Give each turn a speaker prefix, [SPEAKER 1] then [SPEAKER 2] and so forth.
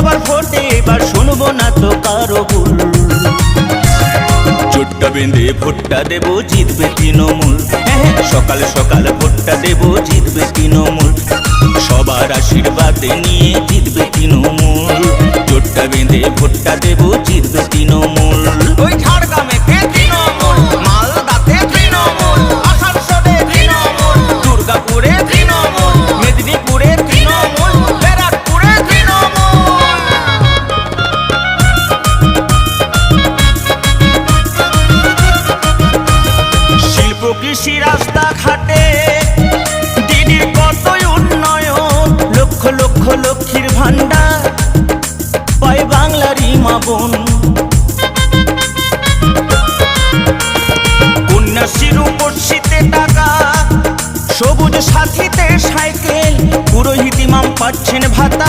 [SPEAKER 1] সবার ফোটে এবার শুনব না তো কারও ভুল। দেব, জিতবে তৃণমূল। সকালে সকালে সকাল সকাল ভোটটা দেব, জিতবে তৃণমূল। সবার আশীর্বাদে নিয়ে জিতবে তৃণমূল। চোটটা বেঁধে ভোটটা দেব কৃষি রাস্তা ঘাটে দিদির কত উন্নয়ন, লক্ষ লক্ষ লক্ষ্মীর ভান্ডার পায় বাংলার ইমা বোন। কন্যাশ্রীর উপস্থিতে টাকা, সবুজ সাথীতে সাইকেল। পুরোহিত ইমাম পাচ্ছেন ভাতা।